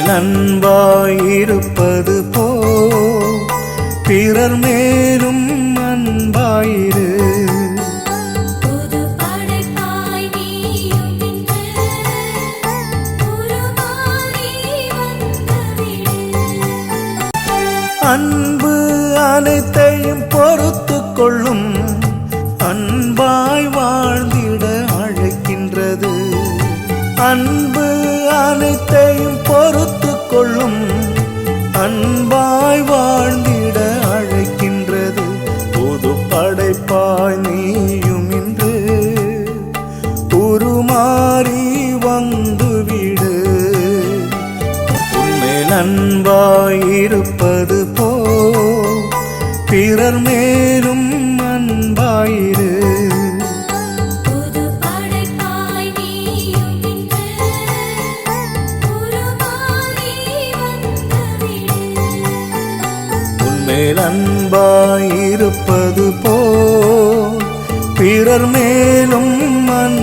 உன்மேல் அன்பாயிருப்பது போ. பிறர் மேலும் அன்பாயிரு. அன்பு அனைத்தையும் பொறுத்து கொள்ளும் அன்பாய் வாழ்ந்திட அழைக்கின்றது. அன்பு பொறுத்து கொள்ளும் அன்பாய் வாழ்ந்திட அழைக்கின்றது. புது படைப்பாய் நீயும் இன்று உருமாறி வந்துவிடு. உன்மேல் அன்பாயிருப்பது போ பிறர் மேலும் மேல் அன்பாயிருப்பது போ பிறர் மேலும் அன்பாயிரு